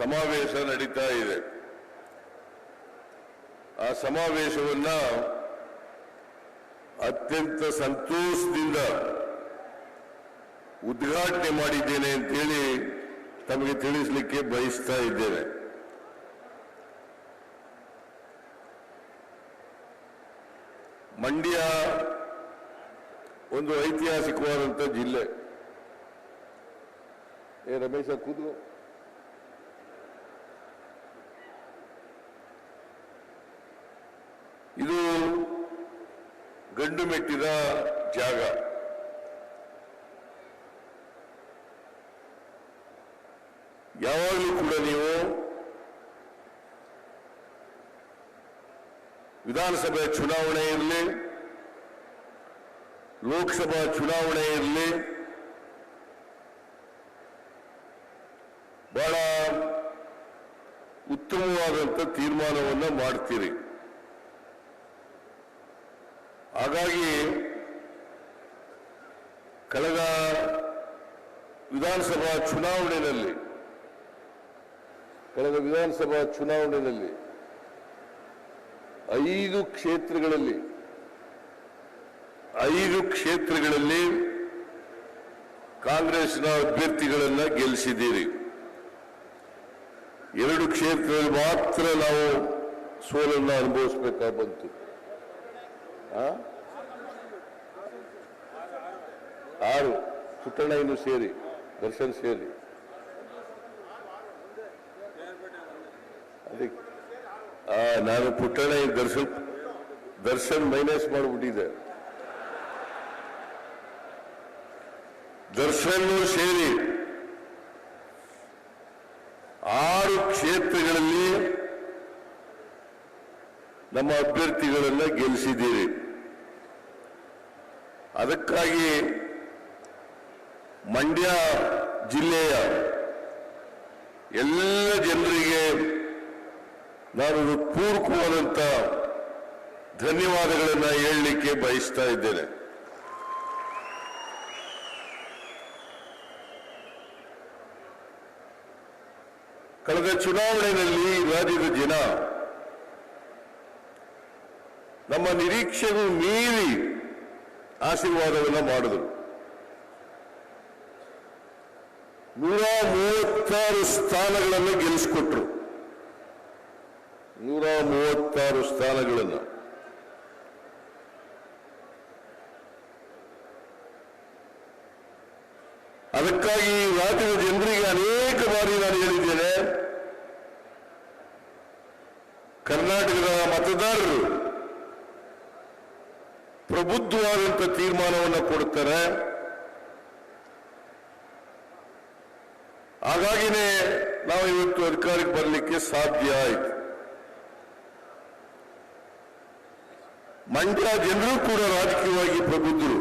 ಸಮಾವೇಶ ನಡೀತಾ ಇದೆ. ಆ ಸಮಾವೇಶವನ್ನ ಅತ್ಯಂತ ಸಂತೋಷದಿಂದ ಉದ್ಘಾಟನೆ ಮಾಡಿದ್ದೇನೆ ಅಂತೇಳಿ ತಮಗೆ ತಿಳಿಸಲಿಕ್ಕೆ ಬಯಸ್ತಾ ಇದ್ದೇನೆ. ಮಂಡ್ಯ ಒಂದು ಐತಿಹಾಸಿಕವಾದಂಥ ಜಿಲ್ಲೆ. ಏ ರಮೇಶ, ಕೂತ್ಕೋ. ಇದು ಗಂಡು ಮೆಟ್ಟಿದ ಜಾಗ. ಯಾವಾಗಲೂ ಕೂಡ ನೀವು ವಿಧಾನಸಭೆ ಚುನಾವಣೆ ಇರಲಿ, ಲೋಕಸಭಾ ಚುನಾವಣೆ ಇರಲಿ, ಬಹಳ ಉತ್ತಮವಾದಂಥ ತೀರ್ಮಾನವನ್ನು ಮಾಡ್ತೀರಿ. ಹಾಗಾಗಿ ಕಳೆದ ವಿಧಾನಸಭಾ ಚುನಾವಣೆಯಲ್ಲಿ, ಕಳೆದ ವಿಧಾನಸಭಾ ಚುನಾವಣೆಯಲ್ಲಿ ಐದು ಕ್ಷೇತ್ರಗಳಲ್ಲಿ ಐದು ಕ್ಷೇತ್ರಗಳಲ್ಲಿ ಕಾಂಗ್ರೆಸ್ನ ಅಭ್ಯರ್ಥಿಗಳನ್ನ ಗೆಲ್ಲಿಸಿದ್ದೀರಿ. ಎರಡು ಕ್ಷೇತ್ರದಲ್ಲಿ ಮಾತ್ರ ನಾವು ಸೋಲನ್ನು ಅನುಭವಿಸಬೇಕಾಗಿ ಬಂತು ಆ? ಆರು ಪುಟ್ಟಣ್ಣ ಸೇರಿ ದರ್ಶನ್ ಸೇರಿ. ಆ, ನಾನು ಪುಟ್ಟಣ್ಣ ದರ್ಶನ್ ದರ್ಶನ್ ಮೈನಸ್ ಮಾಡಿಬಿಟ್ಟಿದ್ದೆ. ದರ್ಶನ್ ಸೇರಿ ಆರು ಕ್ಷೇತ್ರಗಳಲ್ಲಿ ನಮ್ಮ ಅಭ್ಯರ್ಥಿಗಳನ್ನ ಗೆಲ್ಲಿಸಿದ್ದೀರಿ ಅದಕ್ಕಾಗಿ ಮಂಡ್ಯ ಜಿಲ್ಲೆಯ ಎಲ್ಲ ಜನರಿಗೆ ನಾನು ಪೂರ್ವಕವಾದಂಥ ಧನ್ಯವಾದಗಳನ್ನು ಹೇಳಲಿಕ್ಕೆ ಬಯಸ್ತಾ ಇದ್ದೇನೆ. ಕಳೆದ ಚುನಾವಣೆಯಲ್ಲಿ ರಾಜ್ಯದ ಜನ ನಮ್ಮ ನಿರೀಕ್ಷೆಗೂ ಮೀರಿ ಆಶೀರ್ವಾದವನ್ನು ಮಾಡಿದರು. ನೂರ ಮೂವತ್ತಾರು ಸ್ಥಾನಗಳನ್ನು ಗೆಲ್ಲಿಸಿಕೊಟ್ರು. ನೂರ ಮೂವತ್ತಾರು ಸ್ಥಾನಗಳನ್ನು. ಅದಕ್ಕಾಗಿ ರಾಜ್ಯದ ಜನರಿಗೆ ಅನೇಕ ಬಾರಿ ನಾನು ಹೇಳಿದ್ದೇನೆ, ಕರ್ನಾಟಕದ ಮತದಾರರು ಪ್ರಬುದ್ಧವಾದಂಥ ತೀರ್ಮಾನವನ್ನು ಕೊಡ್ತಾರೆ ಹಾಗಾಗಿನೇ ನಾವು ಇವತ್ತು ಅಧಿಕಾರಕ್ಕೆ ಬರಲಿಕ್ಕೆ ಸಾಧ್ಯ ಆಯಿತು. ಮಂಡ್ಯ ಜನರು ಕೂಡ ರಾಜಕೀಯವಾಗಿ ಪ್ರಬುದ್ಧರು.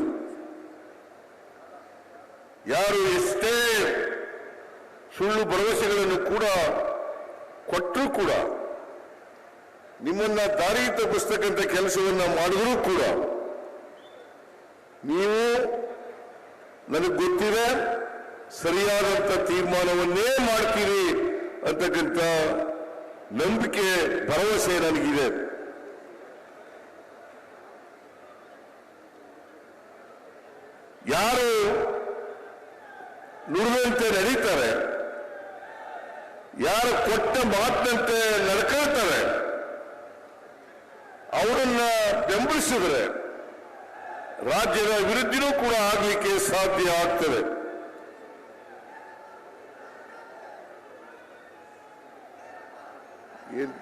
ಯಾರು ಎಷ್ಟೇ ಸುಳ್ಳು ಭರವಸೆಗಳನ್ನು ಕೂಡ ಕೊಟ್ಟರೂ ಕೂಡ, ನಿಮ್ಮನ್ನ ದಾರಿ ತಪ್ಪಿಸ್ತಕ್ಕಂಥ ಕೆಲಸವನ್ನ ಮಾಡಿದರೂ ಕೂಡ, ನೀವು ನನಗೆ ಗೊತ್ತಿದೆ ಸರಿಯಾದಂಥ ತೀರ್ಮಾನವನ್ನೇ ಮಾಡ್ತೀರಿ ಅಂತಕ್ಕಂಥ ನಂಬಿಕೆ, ಭರವಸೆ ನನಗಿದೆ. ಯಾರು ನುಡಿದಂತೆ ನಡೀತಾರೆ, ಯಾರು ಕೊಟ್ಟ ಮಾತಿನಂತೆ ನಡ್ಕೊಳ್ತಾರೆ, ಅವರನ್ನ ಬೆಂಬಲಿಸಿದ್ರೆ ರಾಜ್ಯದ ಅಭಿವೃದ್ಧಿನೂ ಕೂಡ ಆಗಲಿಕ್ಕೆ ಸಾಧ್ಯ ಆಗ್ತದೆ.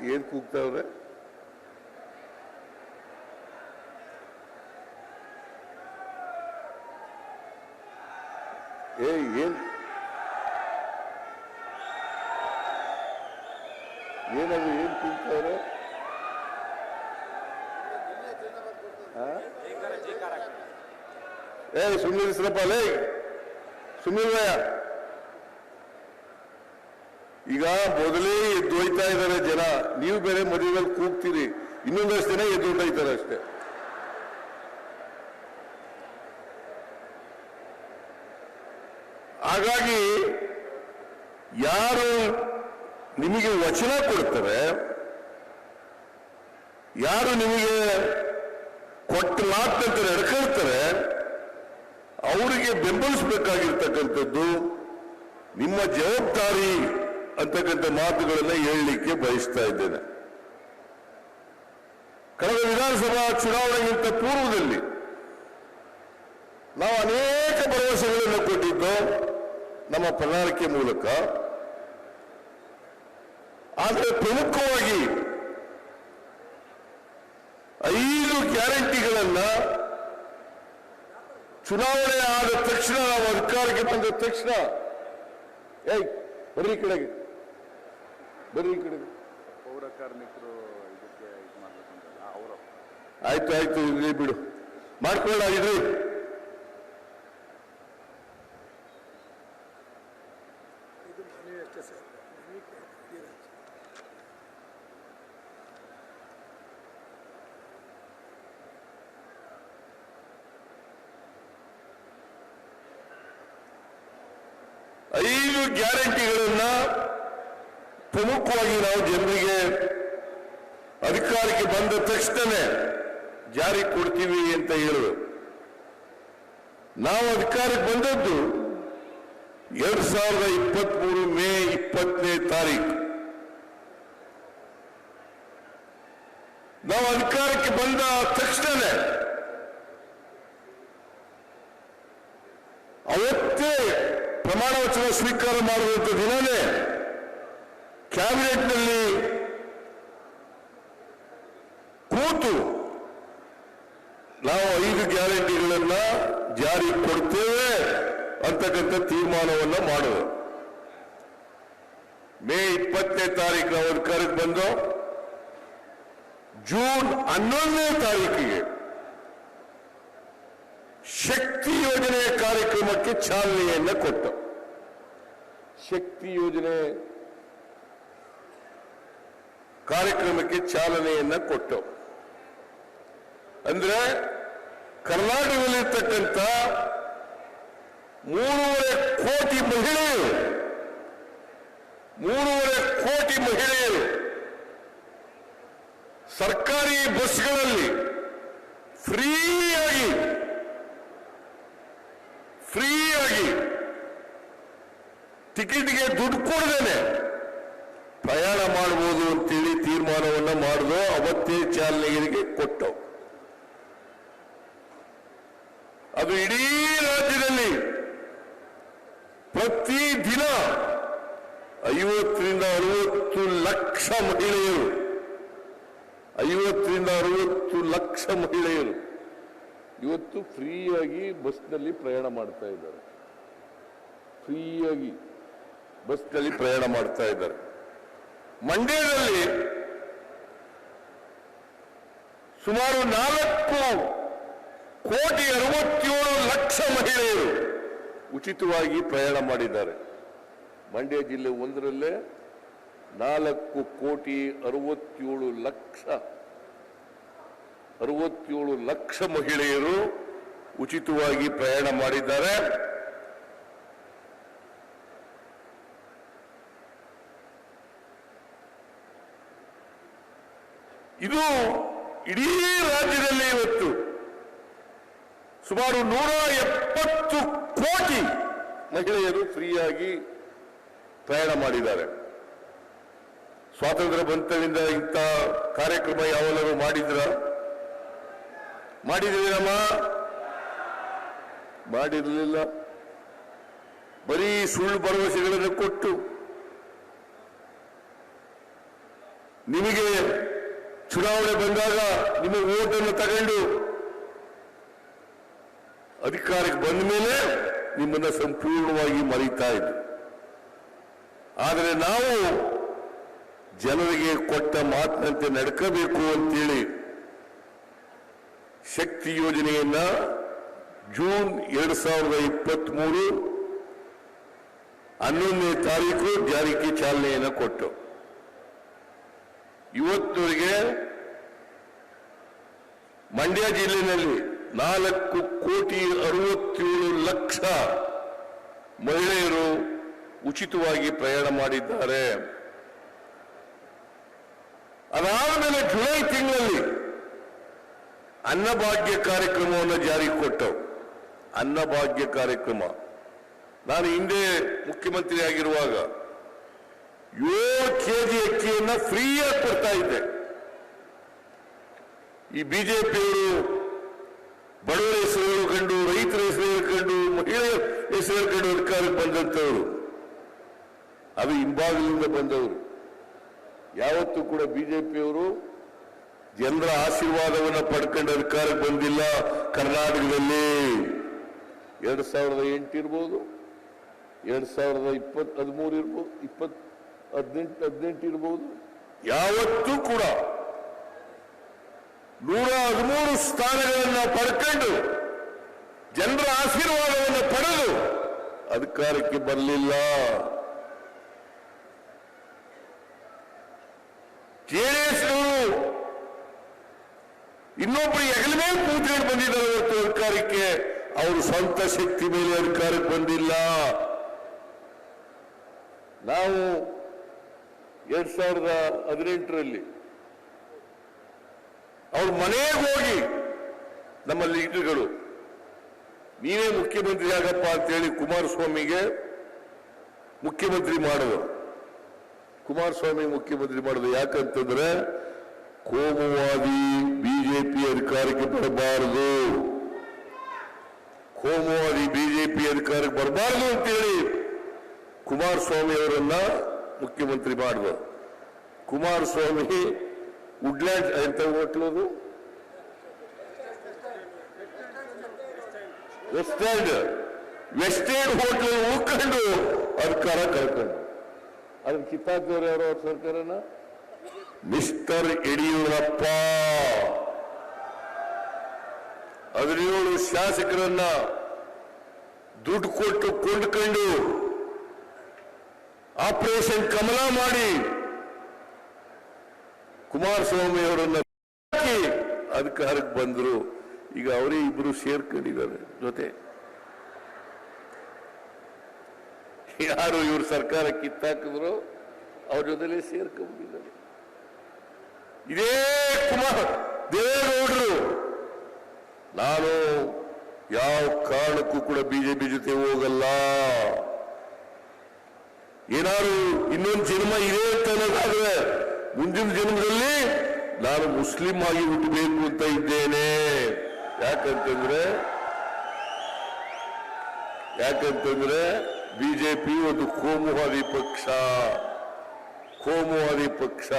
ಏನ್ ಕೂಗ್ತಾವ್ರೆ ಏ ಏನ್? ಏನದು ಏನ್ ಕೂಗ್ತಾವ್ರೆ ಏ ಸುಮ್ಮನಿಸ್ರಪ್ಪ ಲೇ! ಸುಮ್ಮನಿರಯ್ಯ ಈಗ ಮೊದಲೇ ಎದ್ದೊಯ್ತಾ ಇದ್ದಾರೆ ಜನ. ನೀವು ಬೇರೆ ಮದುವೆಯಲ್ಲಿ ಕೂಗ್ತೀರಿ. ಇನ್ನೊಂದಷ್ಟು ಜನ ಎದ್ದೊಯ್ತಾರೆ ಅಷ್ಟೇ. ಹಾಗಾಗಿ ಯಾರು ನಿಮಗೆ ವಚನ ಕೊಡ್ತಾರೆ ಯಾರು ನಿಮಗೆ ಕೊಟ್ಟ ಮಾತಂತ ನಡ್ಕೊಳ್ತಾರೆ ಅವರಿಗೆ ಬೆಂಬಲಿಸಬೇಕಾಗಿರ್ತಕ್ಕಂಥದ್ದು ನಿಮ್ಮ ಜವಾಬ್ದಾರಿ. ಅಂತಕ್ಕಂಥ ಮಾತುಗಳನ್ನು ಹೇಳಲಿಕ್ಕೆ ಬಯಸ್ತಾ ಇದ್ದೇನೆ. ಕಳೆದ ವಿಧಾನಸಭಾ ಚುನಾವಣೆಗಿಂತ ಪೂರ್ವದಲ್ಲಿ ನಾವು ಅನೇಕ ಭರವಸೆಗಳನ್ನು ಕೊಟ್ಟಿದ್ದು ನಮ್ಮ ಪ್ರಣಾಳಿಕೆ ಮೂಲಕ. ಆದರೆ ಪ್ರಮುಖವಾಗಿ ಐದು ಗ್ಯಾರಂಟಿಗಳನ್ನ ಚುನಾವಣೆ ಆದ ತಕ್ಷಣ, ನಾವು ಅಧಿಕಾರಕ್ಕೆ ಬಂದ ತಕ್ಷಣ ಏ ಬರ್ರಿ ಕಡೆಗೆ. ಬರ್ರಿ ಈ ಕಡೆ ಪೌರ ಕಾರ್ಮಿಕರು ಇದಕ್ಕೆ ಇದು ಮಾಡ್ಬೇಕಂತಲ್ಲ ಅವರು. ಆಯ್ತು ಆಯ್ತು ಇರ್ಲಿ ಬಿಡು. ಮಾಡ್ಕೊಳ್ಳ ಇದು ಮನವಿ ಅಷ್ಟೇ ಸರ್ ಮನವಿ ಕೊಟ್ಟಿದ್ದೀರ ಅಷ್ಟೇ. ಐದು ಗ್ಯಾರಂಟಿಗಳನ್ನ ಪ್ರಮುಖವಾಗಿ ನಾವು ಜನರಿಗೆ ಅಧಿಕಾರಕ್ಕೆ ಬಂದ ತಕ್ಷಣನೇ ಜಾರಿ ಕೊಡ್ತೀವಿ ಅಂತ ಹೇಳುವೆ ನಾವು ಅಧಿಕಾರಕ್ಕೆ ಬಂದದ್ದು ಎರಡ್ ಸಾವಿರದ ಇಪ್ಪತ್ಮೂರು ಮೇ ಇಪ್ಪತ್ತನೇ ತಾರೀಕು. ನಾವು ಅಧಿಕಾರಕ್ಕೆ ಬಂದ ತಕ್ಷಣವೇ ಅವತ್ತೇ ಪ್ರಮಾಣ ವಚನ ಸ್ವೀಕಾರ ಮಾಡುವಂತ ದಿನವೇ ಕ್ಯಾಬಿನೆಟ್ನಲ್ಲಿ ಕೂತು ನಾವು ಐದು ಗ್ಯಾರಂಟಿಗಳನ್ನ ಜಾರಿ ಕೊಡ್ತೇವೆ ಅಂತಕ್ಕಂಥ ತೀರ್ಮಾನವನ್ನ ಮಾಡುವ. ಮೇ ಇಪ್ಪತ್ತನೇ ತಾರೀಕು ನಾವು ಅಧಿಕಾರಕ್ಕೆ ಬಂದು ಜೂನ್ ಹನ್ನೊಂದನೇ ತಾರೀಕಿಗೆ ಶಕ್ತಿ ಯೋಜನೆಯ ಕಾರ್ಯಕ್ರಮಕ್ಕೆ ಚಾಲನೆಯನ್ನ ಕೊಟ್ಟ. ಶಕ್ತಿ ಯೋಜನೆ ಕಾರ್ಯಕ್ರಮಕ್ಕೆ ಚಾಲನೆಯನ್ನ ಕೊಟ್ಟು. ಅಂದ್ರೆ ಕರ್ನಾಟಕದಲ್ಲಿರ್ತಕ್ಕಂಥ ಮೂರುವರೆ ಕೋಟಿ ಮಹಿಳೆಯರು, ಮೂರುವರೆ ಕೋಟಿ ಮಹಿಳೆಯರು ಸರ್ಕಾರಿ ಬಸ್ಗಳಲ್ಲಿ ಫ್ರೀಯಾಗಿ ಫ್ರೀಯಾಗಿ ಟಿಕೆಟ್ಗೆ ದುಡ್ಡು ಕೊಡದೇನೆ. ಪ್ರಯಾಣ ಮಾಡಬಹುದು ಅಂತೇಳಿ ತೀರ್ಮಾನವನ್ನ ಮಾಡಿದೋ ಅವತ್ತೇ ಚಾಲನೆಗೆ ಕೊಟ್ಟವು. ಅದು ಇಡೀ ರಾಜ್ಯದಲ್ಲಿ ಪ್ರತಿ ದಿನ ಐವತ್ತರಿಂದ ಅರವತ್ತು ಲಕ್ಷ ಮಹಿಳೆಯರು, ಐವತ್ತರಿಂದ ಅರವತ್ತು ಲಕ್ಷ ಮಹಿಳೆಯರು ಇವತ್ತು ಫ್ರೀಯಾಗಿ ಬಸ್ನಲ್ಲಿ ಪ್ರಯಾಣ ಮಾಡ್ತಾ ಇದ್ದಾರೆ. ಫ್ರೀಯಾಗಿ ಬಸ್ನಲ್ಲಿ ಪ್ರಯಾಣ ಮಾಡ್ತಾ ಇದ್ದಾರೆ. ಮಂಡ್ಯದಲ್ಲಿ ಸುಮಾರು ನಾಲ್ಕು ಕೋಟಿ ಅರವತ್ತೇಳು ಲಕ್ಷ ಮಹಿಳೆಯರು ಉಚಿತವಾಗಿ ಪ್ರಯಾಣ ಮಾಡಿದ್ದಾರೆ. ಮಂಡ್ಯ ಜಿಲ್ಲೆ ಒಂದರಲ್ಲೇ ನಾಲ್ಕು ಕೋಟಿ ಅರವತ್ತೇಳು ಲಕ್ಷ ಅರವತ್ತೇಳು ಲಕ್ಷ ಮಹಿಳೆಯರು ಉಚಿತವಾಗಿ ಪ್ರಯಾಣ ಮಾಡಿದ್ದಾರೆ. ಇದು ಇಡೀ ರಾಜ್ಯದಲ್ಲಿ ಇವತ್ತು ಸುಮಾರು ನೂರ ಎಪ್ಪತ್ತು ಕೋಟಿ ಮಹಿಳೆಯರು ಫ್ರೀಯಾಗಿ ಪ್ರಯಾಣ ಮಾಡಿದ್ದಾರೆ. ಸ್ವಾತಂತ್ರ್ಯ ಬಂತದಿಂದ ಇಂಥ ಕಾರ್ಯಕ್ರಮ ಯಾವೆಲ್ಲರೂ ಮಾಡಿದ್ರ? ಮಾಡಿದಿರಮ್ಮ ಮಾಡಿರಲಿಲ್ಲ. ಬರೀ ಸುಳ್ಳು ಭರವಸೆಗಳನ್ನು ಕೊಟ್ಟು ನಿಮಗೆ ಚುನಾವಣೆ ಬಂದಾಗ ನಿಮ್ಮ ಓಟನ್ನು ತಗೊಂಡು ಅಧಿಕಾರಕ್ಕೆ ಬಂದ ಮೇಲೆ ನಿಮ್ಮನ್ನ ಸಂಪೂರ್ಣವಾಗಿ ಮರೀತಾ ಇದ್ರು ಆದರೆ ನಾವು ಜನರಿಗೆ ಕೊಟ್ಟ ಮಾತಿನಂತೆ ನಡ್ಕಬೇಕು ಅಂತೇಳಿ ಶಕ್ತಿ ಯೋಜನೆಯನ್ನ ಜೂನ್ ಎರಡು ಸಾವಿರದ ಇಪ್ಪತ್ತ್ ಮೂರು ಹನ್ನೊಂದನೇ ತಾರೀಕು ಜಾರಿಗೆ ಚಾಲನೆಯನ್ನು ಕೊಟ್ಟು ಇವತ್ತುವರೆಗೆ ಮಂಡ್ಯ ಜಿಲ್ಲೆಯಲ್ಲಿ ನಾಲ್ಕು ಕೋಟಿ ಅರವತ್ತೇಳು ಲಕ್ಷ ಮಹಿಳೆಯರು ಉಚಿತವಾಗಿ ಪ್ರಯಾಣ ಮಾಡಿದ್ದಾರೆ. ಅದಾದ ಜುಲೈ ತಿಂಗಳಲ್ಲಿ ಅನ್ನಭಾಗ್ಯ ಕಾರ್ಯಕ್ರಮವನ್ನು ಜಾರಿಗೆ ಕೊಟ್ಟವು ಅನ್ನಭಾಗ್ಯ ಕಾರ್ಯಕ್ರಮ. ನಾನು ಹಿಂದೆ ಮುಖ್ಯಮಂತ್ರಿ ಆಗಿರುವಾಗ ಏಳು ಕೆಜಿ ಅಕ್ಕಿಯನ್ನ ಫ್ರೀಯಾಗಿ ಕೊಡ್ತಾ ಇದ್ದೆ. ಈ ಬಿಜೆಪಿಯವರು ಬಡವರ ಹೆಸರು ಹೇಳ್ಕೊಂಡು, ರೈತರ ಹೆಸರು ಹೇಳ್ಕೊಂಡು, ಮಹಿಳೆಯರ ಹೆಸರು ಹೇಳ್ಕೊಂಡು ಅಧಿಕಾರಕ್ಕೆ ಬಂದಂತವರು ಅದು ಹಿಂಭಾಗದಿಂದ ಬಂದವರು. ಯಾವತ್ತೂ ಕೂಡ ಬಿಜೆಪಿಯವರು ಜನರ ಆಶೀರ್ವಾದವನ್ನು ಪಡ್ಕೊಂಡು ಅಧಿಕಾರಕ್ಕೆ ಬಂದಿಲ್ಲ ಕರ್ನಾಟಕದಲ್ಲಿ. ಎರಡ್ ಸಾವಿರದ ಎಂಟು ಇರ್ಬೋದು, ಎರಡ್ ಸಾವಿರದ ಇಪ್ಪತ್ತ್ ಹದಿಮೂರು ಇರ್ಬೋದು ಇಪ್ಪತ್ ಹದಿನೆಂಟು ಹದಿನೆಂಟು ಇರಬಹುದು ಯಾವತ್ತೂ ಕೂಡ ನೂರ ಹದಿಮೂರು ಸ್ಥಾನಗಳನ್ನು ಪಡ್ಕೊಂಡು ಜನರ ಆಶೀರ್ವಾದವನ್ನು ಪಡೆದು ಅಧಿಕಾರಕ್ಕೆ ಬರಲಿಲ್ಲ. ಜೆಡಿಎಸ್ನವರು ಇನ್ನೊಬ್ಬರು ಹೆಗಲ ಮೇಲೆ ಕೂತ್ಕೊಂಡು ಬಂದಿದ್ದಾರೆ ಇವತ್ತು ಅಧಿಕಾರಕ್ಕೆ. ಅವರು ಸ್ವಂತ ಶಕ್ತಿ ಮೇಲೆ ಅಧಿಕಾರಕ್ಕೆ ಬಂದಿಲ್ಲ. ನಾವು ಎರಡ್ ಸಾವಿರದ ಹದಿನೆಂಟರಲ್ಲಿ ಅವ್ರ ಮನೆಗೆ ಹೋಗಿ ನಮ್ಮ ಲೀಡರ್ಗಳು ನೀವೇ ಮುಖ್ಯಮಂತ್ರಿ ಆಗಪ್ಪ ಅಂತೇಳಿ ಕುಮಾರಸ್ವಾಮಿಗೆ ಮುಖ್ಯಮಂತ್ರಿ ಮಾಡುವ ಕುಮಾರಸ್ವಾಮಿ ಮುಖ್ಯಮಂತ್ರಿ ಮಾಡುದು ಯಾಕಂತಂದ್ರೆ ಕೋಮುವಾದಿ ಬಿಜೆಪಿ ಅಧಿಕಾರಕ್ಕೆ ಬರಬಾರದು. ಕೋಮುವಾದಿ ಬಿಜೆಪಿ ಅಧಿಕಾರಕ್ಕೆ ಬರಬಾರದು ಅಂತೇಳಿ ಕುಮಾರಸ್ವಾಮಿ ಅವರನ್ನ ಮುಖ್ಯಮಂತ್ರಿ ಮಾಡುವ. ಕುಮಾರಸ್ವಾಮಿ ವುಡ್ಲ್ಯಾಂಡ್ ಎಂತ ಹೋಟ್ಲದು West End West End hotel ಉಳ್ಕೊಂಡು ಅಧಿಕಾರ ಕಳ್ಕೊಂಡು. ಅದನ್ನ ಕಿತ್ತಾಕ್ದವ್ರು ಯಾರು ಅವ್ರ ಸರ್ಕಾರನ? ಮಿಸ್ಟರ್ ಯಡಿಯೂರಪ್ಪ. ಹದಿನೇಳು ಶಾಸಕರನ್ನ ದುಡ್ಡು ಕೊಟ್ಟು ಕೊಂಡ್ಕೊಂಡು ಆಪರೇಷನ್ ಕಮಲ ಮಾಡಿ ಕುಮಾರಸ್ವಾಮಿ ಅವರನ್ನ ಅಧಿಕಾರಕ್ಕೆ ಬಂದ್ರು. ಈಗ ಅವರೇ ಇಬ್ರು ಸೇರ್ಕೊಂಡಿದ್ದಾರೆ ಜೊತೆ. ಯಾರು ಇವ್ರ ಸರ್ಕಾರ ಕಿತ್ತಾಕಿದ್ರು, ಅವ್ರ ಜೊತೆಲೇ ಸೇರ್ಕೊಂಡಿದ್ದಾರೆ ಇದೇ ಕುಮಾರ್, ದೇವೇಗೌಡರು. ನಾನು ಯಾವ ಕಾರಣಕ್ಕೂ ಕೂಡ ಬಿಜೆಪಿ ಜೊತೆ ಹೋಗಲ್ಲ. ಏನಾದ್ರು ಇನ್ನೊಂದು ಜನ್ಮ ಇದೆ ಅಂತ ಅನ್ನೋದಾದ್ರೆ ಮುಂದಿನ ಜನ್ಮದಲ್ಲಿ ನಾನು ಮುಸ್ಲಿಂ ಆಗಿ ಹುಟ್ಟಬೇಕು ಅಂತ ಇದ್ದೇನೆ. ಯಾಕಂತಂದ್ರೆ ಯಾಕಂತಂದ್ರೆ ಬಿಜೆಪಿ ಒಂದು ಕೋಮುವಾದಿ ಪಕ್ಷ. ಕೋಮುವಾದಿ ಪಕ್ಷ.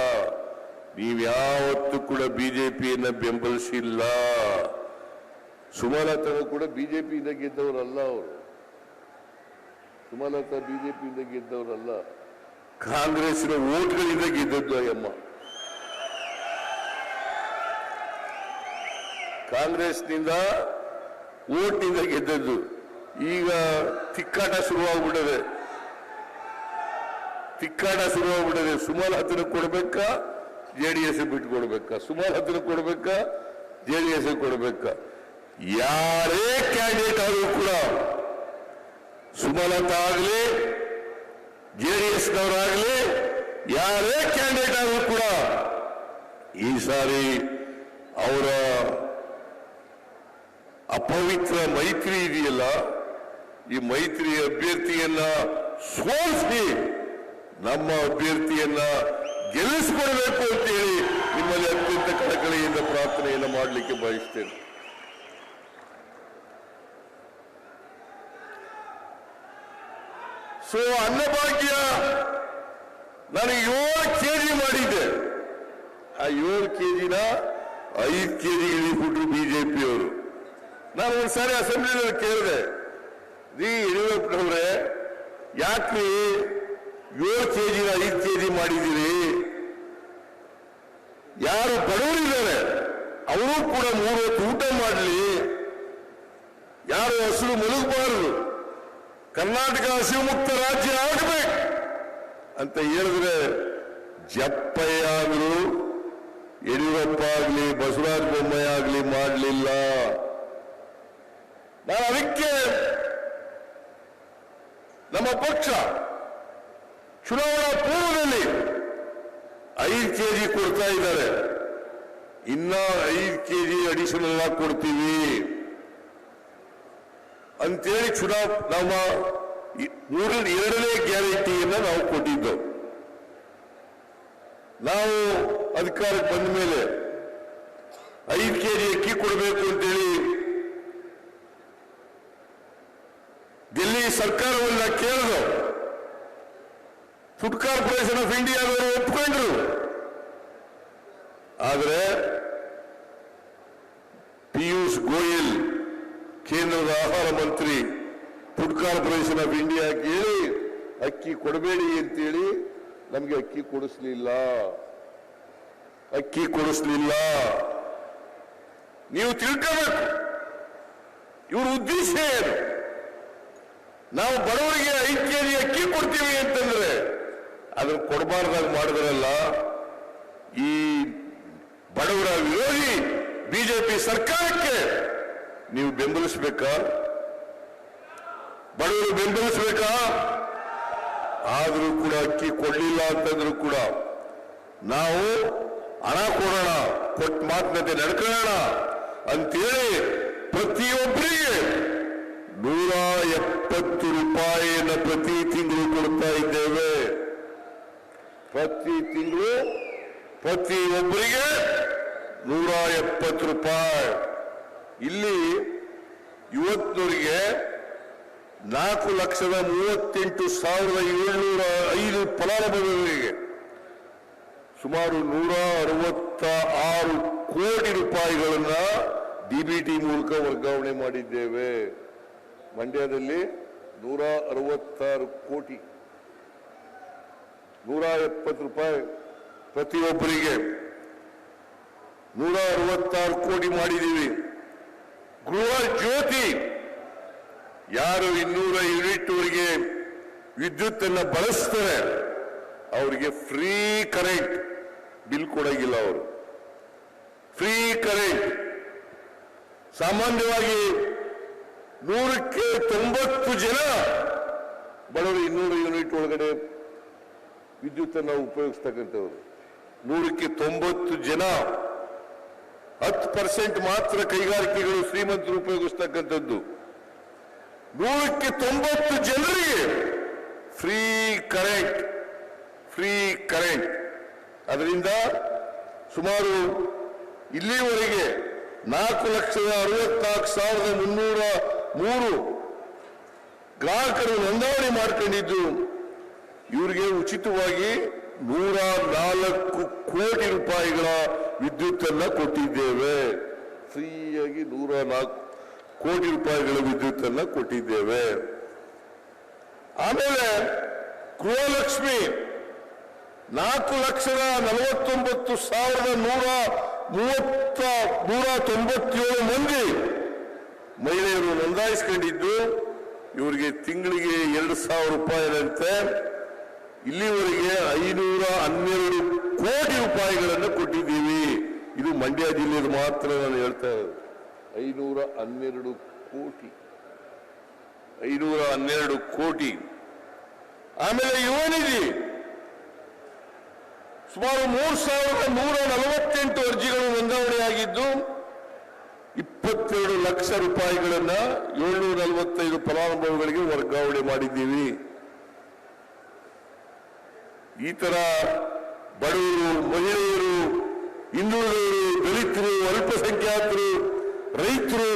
ನೀವ್ಯಾವತ್ತೂ ಕೂಡ ಬಿಜೆಪಿಯನ್ನ ಬೆಂಬಲಿಸಿಲ್ಲ. ಸುಮಲತಾ ಕೂಡ ಬಿಜೆಪಿಯಿಂದ ಗೆದ್ದವರಲ್ಲ ಅವರು. ಸುಮಲತಾ ಬಿಜೆಪಿಯಿಂದ ಗೆದ್ದವರಲ್ಲ ಕಾಂಗ್ರೆಸ್ನ ಓಟ್ಗಳಿಂದ ಗೆದ್ದದ್ದು ಅಯ್ಯಮ್ಮ. ಕಾಂಗ್ರೆಸ್ನಿಂದ ಓಟ್ನಿಂದ ಗೆದ್ದದ್ದು. ಈಗ ತಿಕ್ಕಾಟ ಶುರುವಾಗ್ಬಿಟ್ಟದೆ. ತಿಕ್ಕಾಟ ಶುರುವಾಗ್ಬಿಟ್ಟದೆ. ಸುಮಾರು ಹತ್ತಿರ ಕೊಡ್ಬೇಕಾ? ಜೆ ಡಿ ಎಸ್ ಬಿಟ್ಕೊಡ್ಬೇಕಾ ಸುಮಾರು ಹತ್ತಿರ ಕೊಡ್ಬೇಕಾ? ಜೆ ಡಿ ಎಸ್ ಕೊಡ್ಬೇಕಾ? ಯಾರೇ ಕ್ಯಾಂಡಿಡೇಟ್ ಆದರೂ ಕೂಡ ಸುಮಲತಾ ಆಗಲಿ ಜೆ ಡಿ ಎಸ್ನವರಾಗಲಿ, ಯಾರೇ ಕ್ಯಾಂಡಿಡೇಟ್ ಆದರೂ ಕೂಡ ಈ ಸಾರಿ ಅವರ ಅಪವಿತ್ರ ಮೈತ್ರಿ ಇದೆಯಲ್ಲ, ಈ ಮೈತ್ರಿ ಅಭ್ಯರ್ಥಿಯನ್ನ ಸೋಲಿಸಿ ನಮ್ಮ ಅಭ್ಯರ್ಥಿಯನ್ನ ಗೆಲ್ಲಿಸಿಕೊಡ್ಬೇಕು ಅಂತೇಳಿ ನಿಮ್ಮಲ್ಲಿ ಅತ್ಯಂತ ಕಳಕಳಿಯಿಂದ ಪ್ರಾರ್ಥನೆಯನ್ನು ಮಾಡಲಿಕ್ಕೆ ಬಯಸ್ತೇನೆ. ಸೊ ಅನ್ನಭಾಗ್ಯ ನಾನು ಏಳು ಕೆಜಿ ಮಾಡಿದ್ದೆ. ಆ ಏಳು ಕೆಜಿನ ಐದು ಕೆಜಿ ಇಳಿಬಿಟ್ರು ಬಿಜೆಪಿಯವರು. ನಾನು ಒಂದ್ಸಾರಿ ಅಸೆಂಬ್ಲಿನಲ್ಲಿ ಕೇಳಿದೆ. ದಿ ಯಡಿಯೂರಪ್ಪನವ್ರೆ, ಯಾಕೆ ಏಳು ಕೆಜಿನ ಐದು ಕೆಜಿ ಮಾಡಿದ್ದೀರಿ? ಯಾರು ಬಡವರಿದ್ದಾರೆ, ಅವರು ಕೂಡ ಮೂರು ಊಟ ಮಾಡಲಿ. ಯಾರು ಹಸಿರು ಮುಳುಗಬಾರದು ಕರ್ನಾಟಕ ಹಸಿವು ಮುಕ್ತ ರಾಜ್ಯ ಆಗಬೇಕು ಅಂತ ಹೇಳಿದ್ರೆ ಜಪ್ಪಯ್ಯ ಆದ್ರು ಯಡಿಯೂರಪ್ಪ ಆಗ್ಲಿ, ಬಸವರಾಜ ಬೊಮ್ಮಾಯಿ ಆಗ್ಲಿ ಮಾಡಲಿಲ್ಲ. ನಾನು ಅದಕ್ಕೆ ನಮ್ಮ ಪಕ್ಷ ಚುನಾವಣಾ ಪೂರ್ವದಲ್ಲಿ ಐದು ಕೆಜಿ ಕೊಡ್ತಾ ಇದ್ದಾರೆ. ಇನ್ನ ಐದು ಕೆಜಿ ಅಡಿಷನಲ್ ಕೊಡ್ತೀವಿ. ಅಂತೇಳಿ ಚುನಾವ್ ನಮ್ಮ ಈ- ಮೂರ ಎರಡನೇ ಗ್ಯಾರಂಟಿಯನ್ನ ನಾವು ಕೊಟ್ಟಿದ್ದು. ನಾವು ಅಧಿಕಾರಕ್ಕೆ ಬಂದ ಮೇಲೆ ಐದು ಕೆಜಿ ಅಕ್ಕಿ ಕೊಡಬೇಕು ಅಂತೇಳಿ ಡೆಲ್ಲಿ ಸರ್ಕಾರವನ್ನ ಕೇಳಿದ್ರು ಫುಡ್ ಕಾರ್ಪೊರೇಷನ್ ಆಫ್ ಇಂಡಿಯಾದವರು ಒಪ್ಕೊಂಡ್ರು. ಆದರೆ ಪಿಯೂಷ್ ಗೋಯಲ್ ಕೇಂದ್ರದ ಆಹಾರ ಮಂತ್ರಿ ಫುಡ್ ಕಾರ್ಪೊರೇಷನ್ ಆಫ್ ಇಂಡಿಯಾ ಕೇಳಿ, ಅಕ್ಕಿ ಕೊಡಬೇಡಿ ಅಂತೇಳಿ ನಮಗೆ ಅಕ್ಕಿ ಕೊಡಿಸ್ಲಿಲ್ಲ. ಅಕ್ಕಿ ಕೊಡಿಸ್ಲಿಲ್ಲ. ನೀವು ತಿಳ್ಕೋಬೇಕು. ಇವ್ರ ಉದ್ದೇಶ ಏನು? ನಾವು ಬಡವರಿಗೆ ಐದು ಕೆಜಿ ಅಕ್ಕಿ ಕೊಡ್ತೀವಿ ಅಂತಂದ್ರೆ ಅದನ್ನು ಕೊಡಬಾರ್ದಾಗ ಮಾಡಿದ್ರಲ್ಲ, ಈ ಬಡವರ ವಿರೋಧಿ ಬಿಜೆಪಿ ಸರ್ಕಾರಕ್ಕೆ ನೀವು ಬೆಂಬಲಿಸಬೇಕಾ? ಬಡವರು ಬೆಂಬಲಿಸಬೇಕಾ? ಆದರೂ ಕೂಡ ಅಕ್ಕಿ ಕೊಡಲಿಲ್ಲ ಅಂತಂದ್ರೂ ಕೂಡ ನಾವು ಹಣ ಕೊಡೋಣ, ಕೊಟ್ಟ ಮಾತಿನಂತೆ ನಡ್ಕೊಳ್ಳೋಣ ಅಂತೇಳಿ ಪ್ರತಿಯೊಬ್ಬರಿಗೆ ನೂರ ಎಪ್ಪತ್ತು ರೂಪಾಯಿಯನ್ನು ಪ್ರತಿ ತಿಂಗಳು ಕೊಡ್ತಾ ಇದ್ದೇವೆ. ಪ್ರತಿ ತಿಂಗಳು ಪ್ರತಿಯೊಬ್ಬರಿಗೆ ನೂರ ಎಪ್ಪತ್ತು ರೂಪಾಯಿ. ಇಲ್ಲಿ ಇವತ್ತಿನವರಿಗೆ ನಾಲ್ಕು ಲಕ್ಷದ ಮೂವತ್ತೆಂಟು ಸಾವಿರದ ಏಳ್ನೂರ ಐದು ಫಲಾನುಭವಿಗಳಿಗೆ ಸುಮಾರು ನೂರ ಅರವತ್ತ ಆರು ಕೋಟಿ ರೂಪಾಯಿಗಳನ್ನ ಡಿಬಿಟಿ ಮೂಲಕ ವರ್ಗಾವಣೆ ಮಾಡಿದ್ದೇವೆ. ಮಂಡ್ಯದಲ್ಲಿ ನೂರ ಅರವತ್ತಾರು ಕೋಟಿ, ನೂರ ಎಪ್ಪತ್ತು ರೂಪಾಯಿ ಪ್ರತಿಯೊಬ್ಬರಿಗೆ ನೂರ ಅರವತ್ತಾರು ಕೋಟಿ ಮಾಡಿದ್ದೀವಿ. ಗೃಹ ಜ್ಯೋತಿ. ಯಾರು ಇನ್ನೂರ ಯೂನಿಟ್ ವರೆಗೆ ವಿದ್ಯುತ್ ಅನ್ನ ಬಳಸ್ತಾರೆ, ಅವರಿಗೆ ಫ್ರೀ ಕರೆಂಟ್, ಬಿಲ್ ಕೊಡಂಗಿಲ್ಲ ಅವರು. Free current. ಸಾಮಾನ್ಯವಾಗಿ ನೂರಕ್ಕೆ ತೊಂಬತ್ತು ಜನ ಬಡವರು ಇನ್ನೂರು ಯೂನಿಟ್ ಒಳಗಡೆ ವಿದ್ಯುತ್ ಅನ್ನ ಉಪಯೋಗಿಸ್ತಕ್ಕಂಥವ್ರು. ನೂರಕ್ಕೆ ತೊಂಬತ್ತು ಜನ ಹತ್ತು ಪರ್ಸೆಂಟ್ ಮಾತ್ರ ಕೈಗಾರಿಕೆಗಳು ಶ್ರೀಮಂತರು ಉಪಯೋಗಿಸ್ತಕ್ಕಂಥದ್ದು. ನೂರಕ್ಕೆ ತೊಂಬತ್ತು ಜನರಿಗೆ ಫ್ರೀ ಕರೆಂಟ್ ಫ್ರೀ ಕರೆಂಟ್. ಅದರಿಂದ ಸುಮಾರು ಇಲ್ಲಿವರೆಗೆ ನಾಲ್ಕು ಲಕ್ಷದ ಅರವತ್ನಾಲ್ಕು ಸಾವಿರದ ಮುನ್ನೂರ ಮೂರು ಗ್ರಾಹಕರು ನೋಂದಣಿ ಮಾಡ್ಕೊಂಡಿದ್ದು, ಇವರಿಗೆ ಉಚಿತವಾಗಿ ನೂರ ನಾಲ್ಕು ಕೋಟಿ ರೂಪಾಯಿಗಳ ವಿದ್ಯುತ್ ಅನ್ನ ಕೊಟ್ಟಿದ್ದೇವೆ. ಫ್ರೀಯಾಗಿ ನೂರ ನಾಲ್ಕು ಕೋಟಿ ರೂಪಾಯಿಗಳ ವಿದ್ಯುತ್ ಅನ್ನ ಕೊಟ್ಟಿದ್ದೇವೆ. ಆಮೇಲೆ ಗೃಹಲಕ್ಷ್ಮಿ, ನಾಲ್ಕು ಲಕ್ಷದ ನಲವತ್ತೊಂಬತ್ತು ಸಾವಿರದ ನೂರ ಮೂವತ್ತ, ನೂರ ತೊಂಬತ್ತೇಳು ಮಂದಿ ಮಹಿಳೆಯರು ನೋಂದಾಯಿಸಿಕೊಂಡಿದ್ದು. ಇವರಿಗೆ ತಿಂಗಳಿಗೆ ಎರಡು ಸಾವಿರ ರೂಪಾಯಿನಂತೆ. ಇಲ್ಲಿವರೆಗೆ ಐನೂರ ಹನ್ನೆರಡು ಕೋಟಿ ರೂಪಾಯಿಗಳನ್ನು ಕೊಟ್ಟಿದ್ದೀವಿ. ಇದು ಮಂಡ್ಯ ಜಿಲ್ಲೆಯಲ್ಲಿ ಮಾತ್ರ ನಾನು ಹೇಳ್ತಾ ಇರೋದು. ಐನೂರ ಹನ್ನೆರಡು ಕೋಟಿ. ಐನೂರ ಹನ್ನೆರಡು ಕೋಟಿ. ಆಮೇಲೆ ಯುವನಿಧಿ. ಸುಮಾರು ಮೂರು ಸಾವಿರದ ನೂರ ನಲವತ್ತೆಂಟು ಅರ್ಜಿಗಳು ನೋಂದಣಿಯಾಗಿದ್ದು ಇಪ್ಪತ್ತೆರಡು ಲಕ್ಷ ರೂಪಾಯಿಗಳನ್ನ ಏಳ್ನೂರ ನಲವತ್ತೈದು ಫಲಾನುಭವಿಗಳಿಗೆ ವರ್ಗಾವಣೆ ಮಾಡಿದ್ದೀವಿ. ಈ ತರ ಬಡವರು, ಮಹಿಳೆಯರು, ಹಿಂದುಳಿದವರು, ದಲಿತರು, ಅಲ್ಪಸಂಖ್ಯಾತರು, ರೈತರು,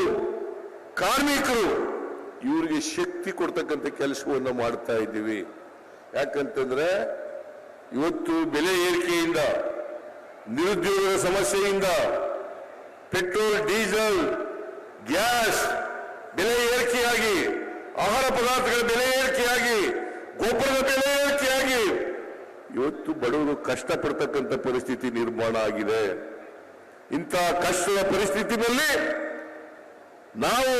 ಕಾರ್ಮಿಕರು, ಇವರಿಗೆ ಶಕ್ತಿ ಕೊಡ್ತಕ್ಕಂಥ ಕೆಲಸವನ್ನು ಮಾಡ್ತಾ ಇದ್ದೀವಿ. ಯಾಕಂತಂದ್ರೆ ಇವತ್ತು ಬೆಲೆ ಏರಿಕೆಯಿಂದ, ನಿರುದ್ಯೋಗದ ಸಮಸ್ಯೆಯಿಂದ, ಪೆಟ್ರೋಲ್, ಡೀಸೆಲ್, ಗ್ಯಾಸ್ ಬೆಲೆ ಏರಿಕೆಯಾಗಿ, ಆಹಾರ ಪದಾರ್ಥಗಳ ಬೆಲೆ ಏರಿಕೆಯಾಗಿ ಗೊಬ್ಬರದ ಬೆಲೆ ಏರಿಕೆಯಾಗಿ ಇವತ್ತು ಬಡವರು ಕಷ್ಟಪಡ್ತಕ್ಕಂಥ ಪರಿಸ್ಥಿತಿ ನಿರ್ಮಾಣ ಆಗಿದೆ. ಇಂತಹ ಕಷ್ಟದ ಪರಿಸ್ಥಿತಿನಲ್ಲಿ ನಾವು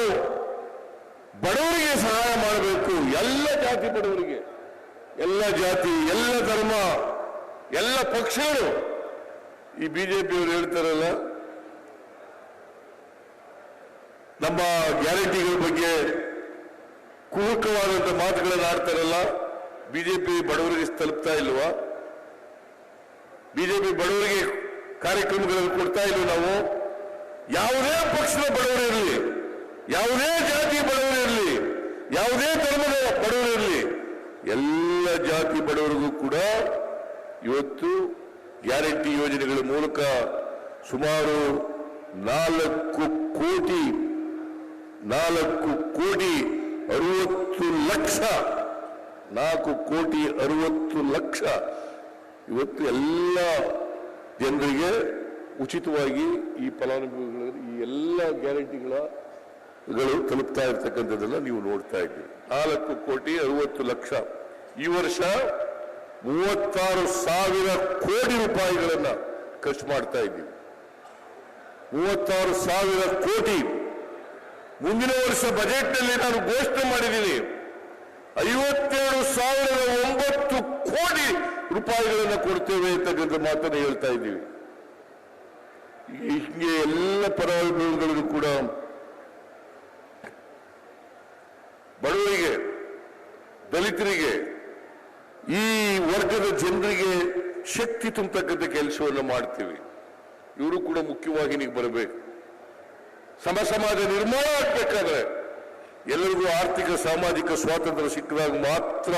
ಬಡವರಿಗೆ ಸಹಾಯ ಮಾಡಬೇಕು. ಎಲ್ಲ ಜಾತಿ ಬಡವರಿಗೆ, ಎಲ್ಲ ಜಾತಿ, ಎಲ್ಲ ಧರ್ಮ, ಎಲ್ಲ ಪಕ್ಷಗಳು. ಈ ಬಿಜೆಪಿಯವರು ಹೇಳ್ತಾರಲ್ಲ, ನಮ್ಮ ಗ್ಯಾರಂಟಿಗಳ ಬಗ್ಗೆ ಕುಹುಕವಾದಂತ ಮಾತುಗಳನ್ನು ಆಡ್ತಾರಲ್ಲ ಬಿಜೆಪಿ ಬಡವರಿಗೆ ತಲುಪ್ತಾ ಇಲ್ವಾ? ಬಿಜೆಪಿ ಬಡವರಿಗೆ ಕಾರ್ಯಕ್ರಮಗಳನ್ನು ಕೊಡ್ತಾ ಇಲ್ವ ನಾವು? ಯಾವುದೇ ಪಕ್ಷದ ಬಡವರು ಇರಲಿ, ಯಾವುದೇ ಜಾತಿ ಬಡವರು ಇರಲಿ, ಯಾವುದೇ ಧರ್ಮದ ಬಡವರು ಇರಲಿ, ಎಲ್ಲ ಜಾತಿ ಬಡವರಿಗೂ ಕೂಡ ಇವತ್ತು ಗ್ಯಾರಂಟಿ ಯೋಜನೆಗಳ ಮೂಲಕ ಸುಮಾರು ನಾಲ್ಕು ಕೋಟಿ ನಾಲ್ಕು ಕೋಟಿ ಅರವತ್ತು ಲಕ್ಷ ನಾಲ್ಕು ಕೋಟಿ ಅರವತ್ತು ಲಕ್ಷ ಇವತ್ತು ಎಲ್ಲ ಜನರಿಗೆ ಉಚಿತವಾಗಿ ಈ ಫಲಾನುಭವಿಗಳ, ಈ ಎಲ್ಲ ಗ್ಯಾರಂಟಿಗಳ ಗಳು ತಲುಪ್ತಾ ಇರ್ತಕ್ಕಂಥದ್ದೆಲ್ಲ ನೀವು ನೋಡ್ತಾ ಇದ್ದೀರಿ. ನಾಲ್ಕು ಕೋಟಿ ಅರವತ್ತು ಲಕ್ಷ. ಈ ವರ್ಷ ಮೂವತ್ತಾರು ಸಾವಿರ ಕೋಟಿ ರೂಪಾಯಿಗಳನ್ನು ಖರ್ಚು ಮಾಡ್ತಾ ಇದ್ದೀವಿ. ಮೂವತ್ತಾರು ಸಾವಿರ ಕೋಟಿ. ಮುಂದಿನ ವರ್ಷ ಬಜೆಟ್ನಲ್ಲಿ ನಾನು ಘೋಷಣೆ ಮಾಡಿದ್ದೀನಿ. ಐವತ್ತೇಳು ಸಾವಿರದ ಒಂಬತ್ತು ಕೋಟಿ ರೂಪಾಯಿಗಳನ್ನು ಕೊಡ್ತೇವೆ ಅಂತಕ್ಕಂಥ ಮಾತನ್ನು ಹೇಳ್ತಾ ಇದ್ದೀವಿ. ಹೀಗೆ ಎಲ್ಲ ಫಲಾನುಭವಿಗಳಿಗೂ ಕೂಡ ಬಡವರಿಗೆ, ದಲಿತರಿಗೆ, ಈ ವರ್ಗದ ಜನರಿಗೆ ಶಕ್ತಿ ತುಂಬತಕ್ಕಂಥ ಕೆಲಸವನ್ನು ಮಾಡ್ತೀವಿ. ಇವರು ಕೂಡ ಮುಖ್ಯವಾಹಿನಿಗೆ ಬರಬೇಕು. ಸಮ ಸಮಾಜ ನಿರ್ಮಾಣ ಆಗ್ಬೇಕಾದ್ರೆ ಎಲ್ಲರಿಗೂ ಆರ್ಥಿಕ, ಸಾಮಾಜಿಕ ಸ್ವಾತಂತ್ರ್ಯ ಸಿಕ್ಕಿದಾಗ ಮಾತ್ರ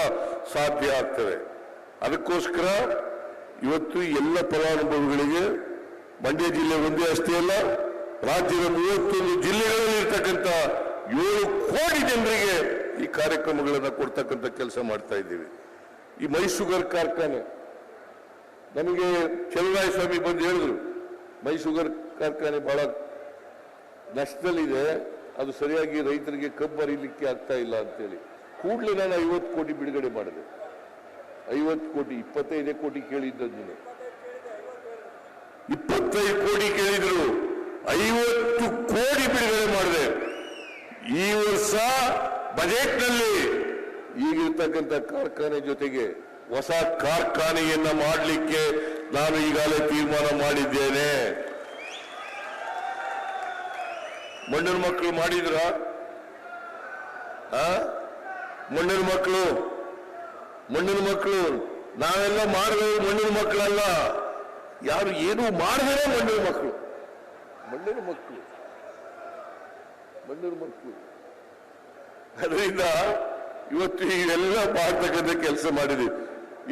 ಸಾಧ್ಯ ಆಗ್ತದೆ. ಅದಕ್ಕೋಸ್ಕರ ಇವತ್ತು ಎಲ್ಲ ಫಲಾನುಭವಿಗಳಿಗೆ ಮಂಡ್ಯ ಜಿಲ್ಲೆ ಒಂದೇ ಅಷ್ಟೇ ಅಲ್ಲ, ರಾಜ್ಯದ ಮೂವತ್ತೊಂದು ಜಿಲ್ಲೆಗಳಲ್ಲಿ ಇರ್ತಕ್ಕಂಥ ಏಳು ಕೋಟಿ ಜನರಿಗೆ ಈ ಕಾರ್ಯಕ್ರಮಗಳನ್ನು ಕೊಡ್ತಕ್ಕಂಥ ಕೆಲಸ ಮಾಡ್ತಾ ಇದ್ದೀವಿ. ಈ ಮೈಸೂಗರ್ ಕಾರ್ಖಾನೆ, ನಮಗೆ ಚಲುರಾಯ ಸ್ವಾಮಿ ಬಂದು ಹೇಳಿದ್ರು, ಮೈಸೂಗರ್ ಕಾರ್ಖಾನೆ ಬಹಳ ನಷ್ಟದಲ್ಲಿದೆ ಅದು ಸರಿಯಾಗಿ ರೈತರಿಗೆ ಕಬ್ಬು ಅರಿಲಿಕ್ಕೆ ಆಗ್ತಾ ಇಲ್ಲ ಅಂತೇಳಿ. ಕೂಡಲೇ ನಾನು ಐವತ್ತು ಕೋಟಿ ಬಿಡುಗಡೆ ಮಾಡಿದೆ. ಐವತ್ತು ಕೋಟಿ, ಇಪ್ಪತ್ತೈದೇ ಕೋಟಿ ಕೇಳಿದ್ದದ್ದು ಇಪ್ಪತ್ತೈದು ಕೋಟಿ ಕೇಳಿದ್ರು, ಐವತ್ತು ಕೋಟಿ ಬಿಡುಗಡೆ ಮಾಡಿದೆ. ಈ ವರ್ಷ ಬಜೆಟ್ನಲ್ಲಿ ಈಗಿರ್ತಕ್ಕಂಥ ಕಾರ್ಖಾನೆ ಜೊತೆಗೆ ಹೊಸ ಕಾರ್ಖಾನೆಯನ್ನ ಮಾಡಲಿಕ್ಕೆ ನಾನು ಈಗಾಗಲೇ ತೀರ್ಮಾನ ಮಾಡಿದ್ದೇನೆ. ಮಣ್ಣಿನ ಮಕ್ಕಳು ಮಾಡಿದ್ರ? ಮಣ್ಣಿನ ಮಕ್ಕಳು? ಮಣ್ಣಿನ ಮಕ್ಕಳು? ನಾವೆಲ್ಲ ಮಾಡಿದವರು ಮಣ್ಣಿನ ಮಕ್ಕಳಲ್ಲ. ಯಾರು ಏನು ಮಾಡಿದ್ರೆ ಮಣ್ಣಿನ ಮಕ್ಕಳು. ಮಣ್ಣಿನ ಮಕ್ಕಳು. ಮಣ್ಣಿನ ಮಕ್ಕಳು. ಅದರಿಂದ ಇವತ್ತು ಇವೆಲ್ಲ ಮಾಡ್ತಕ್ಕಂಥ ಕೆಲಸ ಮಾಡಿದೆ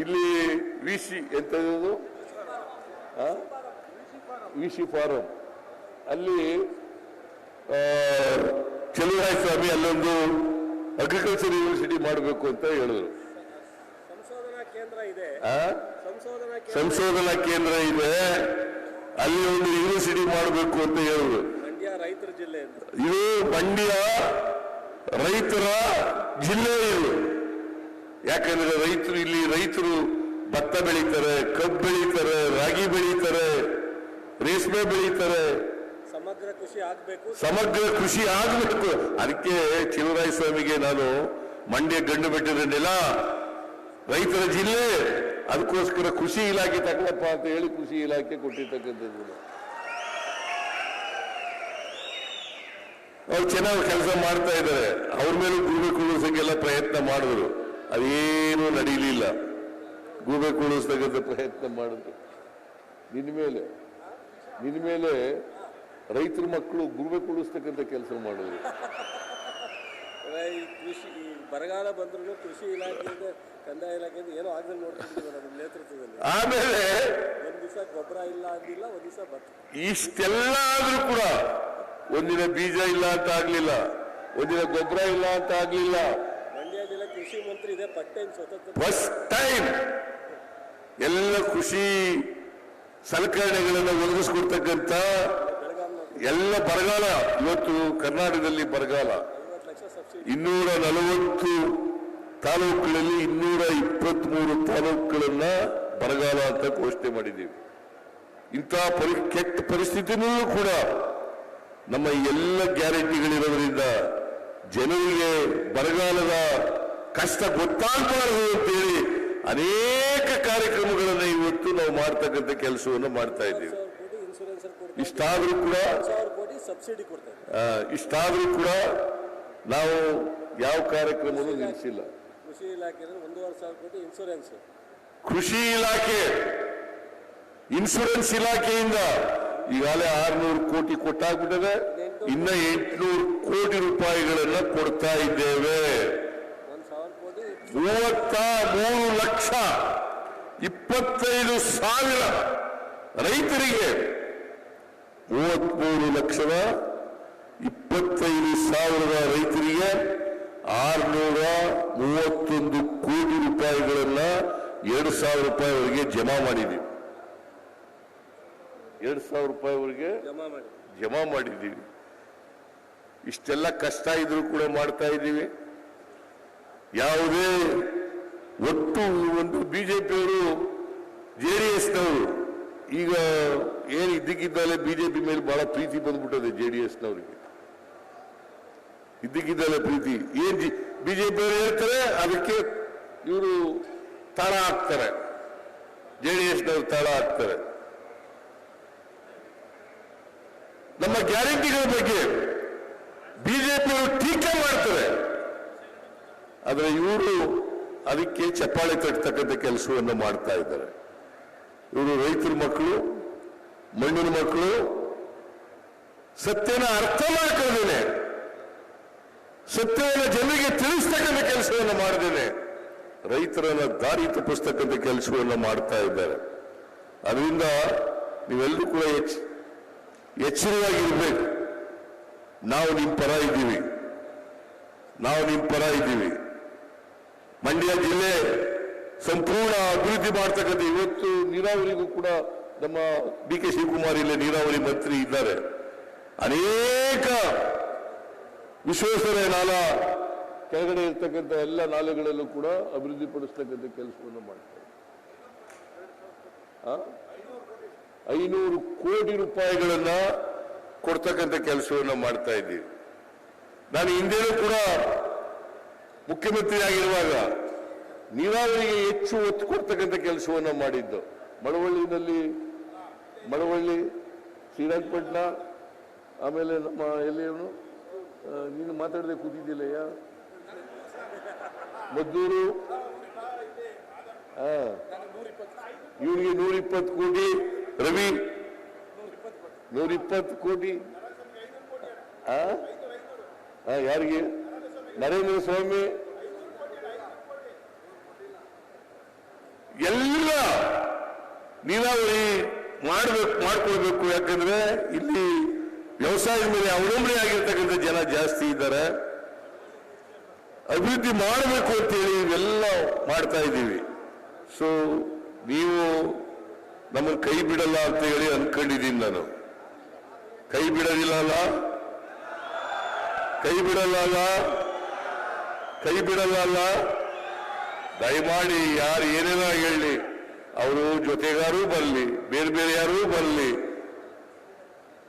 ಇಲ್ಲಿ V C VC V C farm. ಅಲ್ಲಿ ಚಲುವರಾಯ ಸ್ವಾಮಿ ಅಲ್ಲೊಂದು ಅಗ್ರಿಕಲ್ಚರ್ ಯೂನಿವರ್ಸಿಟಿ ಮಾಡಬೇಕು ಅಂತ ಹೇಳಿದ್ರು. ಸಂಶೋಧನಾ ಕೇಂದ್ರ ಇದೆ. ಅಲ್ಲಿ ಒಂದು ಯೂನಿವರ್ಸಿಟಿ ಮಾಡಬೇಕು ಅಂತ ಹೇಳಿದ್ರು. ಮಂಡ್ಯ ರೈತರ ಜಿಲ್ಲೆ ಇದು ಮಂಡ್ಯ ರೈತರ ಜಿಲ್ಲೆ ಇದು. ಯಾಕಂದ್ರೆ ರೈತರು ಇಲ್ಲಿ ರೈತರು ಭತ್ತ ಬೆಳೀತಾರೆ ಕಬ್ಬು ಬೆಳೀತಾರೆ ರಾಗಿ ಬೆಳೀತಾರೆ ರೇಷ್ಮೆ ಬೆಳೀತಾರೆ. ಸಮಗ್ರ ಕೃಷಿ ಆಗ್ಬೇಕು. ಅದಕ್ಕೆ ಚಿಲುರಾಯ ಸ್ವಾಮಿಗೆ ನಾನು ಮಂಡ್ಯ ಗಂಡು ಬೆಟ್ಟದ ರೈತರ ಜಿಲ್ಲೆ, ಅದಕ್ಕೋಸ್ಕರ ಕೃಷಿ ಇಲಾಖೆ ತಗೊಳಪ್ಪ ಅಂತ ಹೇಳಿ ಕೃಷಿ ಇಲಾಖೆ ಕೊಟ್ಟಿರ್ತಕ್ಕಂಥದ್ದು. ಅವ್ರು ಚೆನ್ನಾಗಿ ಕೆಲಸ ಮಾಡ್ತಾ ಇದ್ದಾರೆ. ಅವ್ರ ಮೇಲೂ ಗೂಬೆ ಕುಳಿಸೋಕ್ಕೆಲ್ಲ ಪ್ರಯತ್ನ ಮಾಡಿದ್ರು. ಅದೇನೂ ನಡೀಲಿಲ್ಲ. ಗೂಬೆ ಕುಳಿಸ್ತಕ್ಕಂಥ ಪ್ರಯತ್ನ ಮಾಡಿದ್ರು. ನಿನ್ನ ಮೇಲೆ ನಿನ್ನ ಮೇಲೆ ರೈತರ ಮಕ್ಕಳು ಗುರುವೆ ಕೊಡಿಸ್ತಕ್ಕಂಥ ಕೆಲಸ ಮಾಡಿದ್ರು. ಈ ಕೃಷಿ ಈ ಬರಗಾಲ ಬಂದ್ರೂ ಕೃಷಿ ಇಲಾಖೆಯಿಂದ ಕಂದಾಯ ಇಲಾಖೆಯಿಂದ ಏನೋ ಆಗದೆ ನೋಡ್ತಿದ್ದೀವಿ ನಮ್ಮ ನೇತೃತ್ವದಲ್ಲಿ. ಆಮೇಲೆ ಒಂದ್ ದಿವಸ ಗೊಬ್ಬರ ಇಲ್ಲ ಅಂದಿಲ್ಲ ಒಂದ್ ದಿವಸ ಭತ್ತ. ಇಷ್ಟೆಲ್ಲ ಆದ್ರೂ ಕೂಡ ಒಂದಿನ ಬೀಜ ಇಲ್ಲ ಅಂತ ಆಗ್ಲಿಲ್ಲ ಒಂದಿನ ಗೊಬ್ಬರ ಇಲ್ಲ ಅಂತ ಆಗ್ಲಿಲ್ಲ. ಮಂಡ್ಯ ಜಿಲ್ಲೆ ಕೃಷಿ ಮಂತ್ರಿ ಇದೆ ಫಸ್ಟ್ ಟೈಮ್ ಸ್ವತಂತ್ರ ಫಸ್ಟ್ ಟೈಮ್ ಎಲ್ಲ ಕೃಷಿ ಸಲಕರಣೆಗಳನ್ನು ಒದಗಿಸ್ಕೊಡ್ತಕ್ಕಂಥ ಎಲ್ಲ ಬರಗಾಲ. ಇವತ್ತು ಕರ್ನಾಟಕದಲ್ಲಿ ಬರಗಾಲ. ಇನ್ನೂರ ನಲವತ್ತು ತಾಲೂಕುಗಳಲ್ಲಿ ಇನ್ನೂರ ಇಪ್ಪತ್ಮೂರು ತಾಲೂಕುಗಳನ್ನ ಬರಗಾಲ ಅಂತ ಘೋಷಣೆ ಮಾಡಿದ್ದೀವಿ. ಇಂತಹ ಪರಿ, ಕೆಟ್ಟ ಪರಿಸ್ಥಿತಿನೂ ಕೂಡ ನಮ್ಮ ಎಲ್ಲ ಗ್ಯಾರಂಟಿಗಳಿರೋದ್ರಿಂದ ಜನರಿಗೆ ಬರಗಾಲದ ಕಷ್ಟ ಗೊತ್ತಾಗಬಾರದು ಅಂತೇಳಿ ಅನೇಕ ಕಾರ್ಯಕ್ರಮಗಳನ್ನು ಇವತ್ತು ನಾವು ಮಾಡ್ತಕ್ಕಂಥ ಕೆಲಸವನ್ನು ಮಾಡ್ತಾ ಇದ್ದೀವಿ ಸಾವಿರ ಕೋಟಿ ಇನ್ಸೂರೆನ್ಸ್ ಕೊಡ್ತಾರೆ ಇಷ್ಟಾದ್ರೂ ಕೂಡ ಸಬ್ಸಿಡಿ ಇಷ್ಟಾದರೂ ಕೂಡ ನಾವು ಯಾವ ಕಾರ್ಯಕ್ರಮವನ್ನು ನಿಲ್ಲಿಸಿಲ್ಲ. ಕೃಷಿ ಇಲಾಖೆ ಒಂದೂವರೆ ಸಾವಿರ ಕೋಟಿ ಇನ್ಸೂರೆನ್ಸ್ ಕೃಷಿ ಇಲಾಖೆ ಇನ್ಶೂರೆನ್ಸ್ ಇಲಾಖೆಯಿಂದ ಈಗಾಗಲೇ ಆರ್ನೂರು ಕೋಟಿ ಕೊಟ್ಟಾಗ್ಬಿಟ್ಟಿದೆ. ಇನ್ನ ಎಂಟುನೂರು ಕೋಟಿ ರೂಪಾಯಿಗಳನ್ನ ಕೊಡ್ತಾ ಇದ್ದೇವೆ. ಮೂವತ್ತ ಮೂರು ಲಕ್ಷ ಇಪ್ಪತ್ತೈದು ಸಾವಿರ ರೈತರಿಗೆ ಮೂವತ್ಮೂರು ಲಕ್ಷದ ಇಪ್ಪತ್ತೈದು ಸಾವಿರದ ರೈತರಿಗೆ ಆರುನೂರ ಮೂವತ್ತೊಂದು ಕೋಟಿ ರೂಪಾಯಿಗಳನ್ನ ಎರಡು ಸಾವಿರ ರೂಪಾಯಿವರೆಗೆ ಜಮಾ ಮಾಡಿದ್ದೀವಿ ಎರಡು ಸಾವಿರ ರೂಪಾಯಿವರೆಗೆ ಜಮಾ ಮಾಡಿ ಜಮಾ ಮಾಡಿದ್ದೀವಿ ಇಷ್ಟೆಲ್ಲ ಕಷ್ಟ ಇದ್ರೂ ಕೂಡ ಮಾಡ್ತಾ ಇದ್ದೀವಿ. ಯಾವುದೇ ಒಟ್ಟು ಒಂದು ಬಿಜೆಪಿಯವರು ಜೆ ಡಿ ಎಸ್ನವರು ಈಗ ಏನು ಇದ್ದಕ್ಕಿದ್ದಲ್ಲೇ ಬಿಜೆಪಿ ಮೇಲೆ ಬಹಳ ಪ್ರೀತಿ ಬಂದ್ಬಿಟ್ಟದೆ ಜೆ ಡಿ ಎಸ್ನವರಿಗೆ. ಇದ್ದಕ್ಕಿದ್ದಾಲೆ ಪ್ರೀತಿ. ಏನ್ ಅವರು ಹೇಳ್ತಾರೆ, ಅದಕ್ಕೆ ಇವರು ತಾಳ ಹಾಕ್ತಾರೆ. ಜೆ ಡಿ ಎಸ್ನವರು ತಾಳ ಹಾಕ್ತಾರೆ. ನಮ್ಮ ಗ್ಯಾರಂಟಿಗಳ ಬಗ್ಗೆ ಬಿಜೆಪಿಯವರು ಟೀಕೆ ಮಾಡ್ತಾರೆ. ಆದರೆ ಇವರು ಅದಕ್ಕೆ ಚಪ್ಪಾಳೆ ತಟ್ಟತಕ್ಕಂಥ ಕೆಲಸವನ್ನು ಮಾಡ್ತಾ ಇದ್ದಾರೆ. ಇವರು ರೈತರ ಮಕ್ಕಳು ಮಣ್ಣಿನ ಮಕ್ಕಳು ಸತ್ಯನ ಅರ್ಥ ಮಾಡ್ಕೊಂಡಿದ್ದೇನೆ ಸತ್ಯವನ್ನು ಜನರಿಗೆ ತಿಳಿಸ್ತಕ್ಕಂಥ ಕೆಲಸವನ್ನು ಮಾಡಿದ್ದೇನೆ ರೈತರನ್ನ ದಾರಿ ತಪ್ಪಿಸ್ತಕ್ಕಂಥ ಕೆಲಸವನ್ನು ಮಾಡ್ತಾ ಇದ್ದಾರೆ. ಅದರಿಂದ ನೀವೆಲ್ಲರೂ ಕೂಡ ಎಚ್ಚರಿವಾಗಿ ಎಚ್ಚರವಾಗಿರ್ಬೇಕು. ನಾವು ನಿಮ್ಮ ಪರ ಇದ್ದೀವಿ. ನಾವು ನಿಮ್ಮ ಪರ ಇದ್ದೀವಿ. ಮಂಡ್ಯ ಜಿಲ್ಲೆ ಸಂಪೂರ್ಣ ಅಭಿವೃದ್ಧಿ ಮಾಡ್ತಕ್ಕಂಥ ಇವತ್ತು ನೀರಾವರಿಗೂ ಕೂಡ ನಮ್ಮ ಡಿ ಕೆ ಶಿವಕುಮಾರ್ ಇಲ್ಲಿ ನೀರಾವರಿ ಮಂತ್ರಿ ಇದ್ದಾರೆ. ಅನೇಕ ವಿಶ್ವೇಶ್ವರ ನಾಲ ಕೆಳಗಡೆ ಇರ್ತಕ್ಕಂಥ ಎಲ್ಲ ನಾಲೆಗಳಲ್ಲೂ ಕೂಡ ಅಭಿವೃದ್ಧಿ ಪಡಿಸ್ತಕ್ಕಂಥ ಕೆಲಸವನ್ನು ಮಾಡ್ತಾರೆ? ಐನೂರು ಕೋಟಿ ರೂಪಾಯಿಗಳನ್ನ ಕೊಡ್ತಕ್ಕಂಥ ಕೆಲಸವನ್ನು ಮಾಡ್ತಾ ಇದ್ದೀವಿ. ನಾನು ಹಿಂದೆಯೂ ಕೂಡ ಮುಖ್ಯಮಂತ್ರಿ ಆಗಿರುವಾಗ ನೀರಾವರಿಗೆ ಹೆಚ್ಚು ಒತ್ತು ಕೊಡ್ತಕ್ಕಂಥ ಕೆಲಸವನ್ನು ಮಾಡಿದ್ದು. ಮಳವಳ್ಳಿನಲ್ಲಿ ಮಳವಳ್ಳಿ, ಶ್ರೀರಂಗಪಟ್ಟಣ, ಆಮೇಲೆ ನಮ್ಮ ಎಲ್ಲಿಯವನು ನೀನು ಮಾತಾಡದೆ ಕೂತಿದ್ದಿಲ್ಲಯ್ಯ? ಮದ್ದೂರು. ಹಾ ಇವರಿಗೆ ನೂರಿಪ್ಪತ್ತು ಕೋಟಿ. ರವಿ ನೂರ ಇಪ್ಪತ್ತು ಕೋಟಿ ಯಾರಿಗೆ? ನರೇಂದ್ರ ಸ್ವಾಮಿ. ಎಲ್ಲ ನೀರಾವರಿ. ಮಾಡ್ಬೇಕು, ಮಾಡ್ಕೊಳ್ಬೇಕು. ಯಾಕಂದ್ರೆ ಇಲ್ಲಿ ವ್ಯವಸಾಯದ ಮೇಲೆ ಅವಲಂಬನೆ ಆಗಿರ್ತಕ್ಕಂಥ ಜನ ಜಾಸ್ತಿ ಇದ್ದಾರೆ. ಅಭಿವೃದ್ಧಿ ಮಾಡಬೇಕು ಅಂತೇಳಿ ಇವೆಲ್ಲ ಮಾಡ್ತಾ ಇದ್ದೀವಿ. ಸೊ ನೀವು ನಮ್ಮನ್ನು ಕೈ ಬಿಡಲ್ಲ ಅಂತ ಹೇಳಿ ಅನ್ಕೊಂಡಿದ್ದೀನಿ ನಾನು. ಕೈ ಬಿಡೋದಿಲ್ಲ ಅಲ್ಲ? ಕೈ ಬಿಡಲ್ಲ ಕೈ ಬಿಡಲ್ಲ ಅಲ್ಲ? ದಯಮಾಡಿ ಯಾರು ಏನೇನೋ ಹೇಳಿ. ಅವರು ಜೊತೆಗಾರು ಬರಲಿ ಬೇರೆ ಬೇರೆ ಯಾರೂ ಬರಲಿ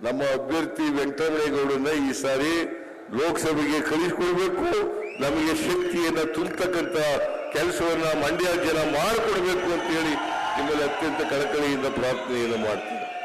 ನಮ್ಮ ಅಭ್ಯರ್ಥಿ ವೆಂಕಟರಮಣೇಗೌಡರನ್ನ ಈ ಸಾರಿ ಲೋಕಸಭೆಗೆ ಕಳಿಸಿಕೊಡ್ಬೇಕು ನಮಗೆ ಶಕ್ತಿಯನ್ನ ತುಂಬತಕ್ಕಂಥ ಕೆಲಸವನ್ನ ಮಂಡ್ಯ ಜನ ಮಾಡಿಕೊಡ್ಬೇಕು ಅಂತ ಹೇಳಿ ನಿಮ್ಮಲ್ಲಿ ಅತ್ಯಂತ ಕಳಕಳಿಯಿಂದ ಪ್ರಾರ್ಥನೆಯನ್ನು ಮಾಡ್ತೀನಿ.